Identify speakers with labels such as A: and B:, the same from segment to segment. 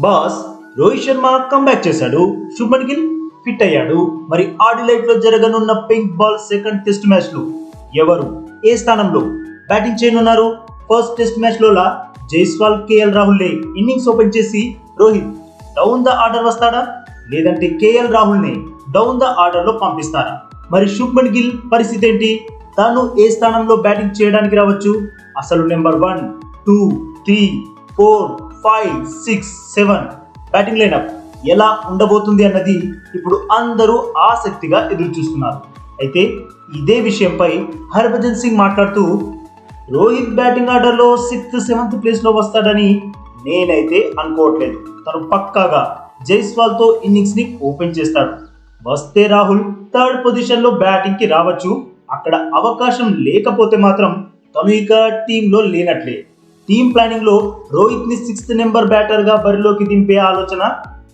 A: Boss Rohit Sharma comeback చేశాడు. Shubman Gill fit అయ్యాడు. మరి ఆడిలైట్లో జరగనున్న పింక్ బాల్ సెకండ్ టెస్ట్ మ్యాచ్లో ఎవరు? ఏ స్థానంలో బ్యాటింగ్ చేయనున్నారు? ఫస్ట్ టెస్ట్ మ్యాచ్లో Jaiswal KL Rahul innings open చేసి రోహిత్ డౌన్ ద ఆర్డర్ వస్తాడా? లేదంటే కేఎల్ రాహుల్నే డౌన్ ద ఆర్డర్లో పంపిస్తారా? మరి శుభ్మన్ గిల్ పరిస్థితి ఏంటి? తాను ఏ స్థానంలో బ్యాటింగ్ చేయడానికి రావచ్చు? అసలు number one two three four five six seven batting lineup ఎలా ఉండబోతుంది అన్నది ఇప్పుడు అందరూ ఆసక్తిగా ఎదురు చూస్తున్నారు అయితే ఇదే విషయంపై హర్భజన్ సింగ్ మాట్లాడుతూ రోహిత్ బ్యాటింగ్ ఆర్డర్లో సిక్స్త్ సెవెంత్ ప్లేస్లో వస్తాడని నేనైతే అనుకోవట్లేదు. తను పక్కాగా జైస్వాల్తో ఇన్నింగ్స్ని ఓపెన్ చేస్తాడు. వస్తే రాహుల్ థర్డ్ పొజిషన్లో బ్యాటింగ్కి రావచ్చు. అక్కడ అవకాశం లేకపోతే మాత్రం తను ఇక టీంలో లేనట్లే. టీమ్ ప్లానింగ్లో రోహిత్ని సిక్స్త్ నెంబర్ బ్యాటర్గా బరిలోకి దింపే ఆలోచన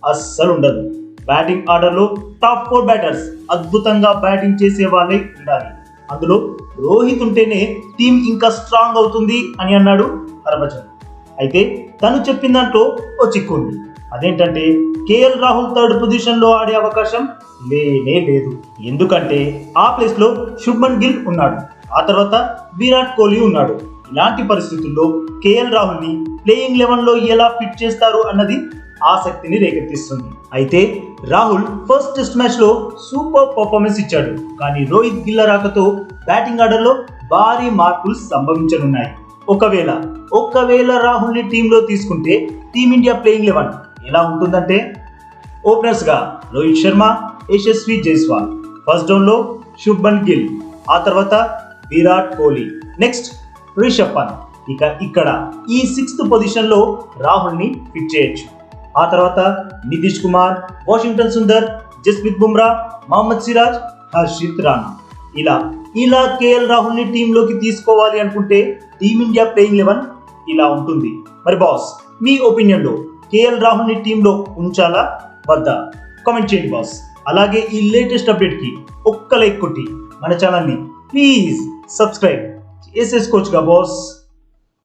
A: అస్సలు ఉండదు. బ్యాటింగ్ ఆర్డర్లో టాప్ ఫోర్ బ్యాటర్స్ అద్భుతంగా బ్యాటింగ్ చేసే వాళ్ళే ఉండాలి. అందులో రోహిత్ ఉంటేనే టీం ఇంకా స్ట్రాంగ్ అవుతుంది అని అన్నాడు హర్భజన్ అయితే తను చెప్పిన దాంట్లో ఓ చిక్కు ఉంది. అదేంటంటే కేఎల్ రాహుల్ థర్డ్ పొజిషన్లో ఆడే అవకాశం లేనే లేదు. ఎందుకంటే ఆ ప్లేస్లో శుభ్మన్ గిల్ ఉన్నాడు. ఆ తర్వాత విరాట్ కోహ్లీ ఉన్నాడు. ఇలాంటి పరిస్థితుల్లో కేఎల్ రాహుల్ని ప్లేయింగ్ లెవెన్లో ఎలా ఫిట్ చేస్తారు అన్నది ఆసక్తిని రేకెత్తిస్తుంది. అయితే రాహుల్ ఫస్ట్ టెస్ట్ మ్యాచ్లో సూపర్ పర్ఫార్మెన్స్ ఇచ్చాడు. కానీ రోహిత్ గిల్ల రాకతో బ్యాటింగ్ ఆర్డర్లో భారీ మార్పులు సంభవించనున్నాయి. ఒకవేళ ఒకవేళ రాహుల్ని టీంలో తీసుకుంటే టీమిండియా ప్లేయింగ్ లెవెన్ ఎలా ఉంటుందంటే? ఓపెనర్స్గా రోహిత్ శర్మ యశస్వి జైస్వాల్ ఫస్ట్ డౌన్లో శుభ్మన్ గిల్ ఆ తర్వాత విరాట్ కోహ్లీ. నెక్స్ట్ రిషబ్ పంత్ ఇక ఇక్కడ ఈ సిక్స్త్ పొజిషన్లో రాహుల్ని ఫిట్ చేయొచ్చు. ఆ తర్వాత నితీష్ కుమార్ వాషింగ్టన్ సుందర్ జస్మిత్ బుమ్రా మహమ్మద్ సిరాజ్ హర్షిత్ రాణా. ఇలా ఇలా కేఎల్ రాహుల్ని టీంలోకి తీసుకోవాలి అనుకుంటే టీమిండియా ప్లేయింగ్ లెవెన్ ఇలా ఉంటుంది. మరి బాస్ మీ ఒపీనియన్లో కేఎల్ రాహుల్ని టీంలో ఉంచాలా? వద్దా? కామెంట్ చేయండి బాస్. అలాగే ఈ లేటెస్ట్ అప్డేట్కి ఒక్క లైక్ కొట్టి మన ఛానల్ని ప్లీజ్ సబ్స్క్రైబ్ చేసేసుకోవచ్చుగా బాస్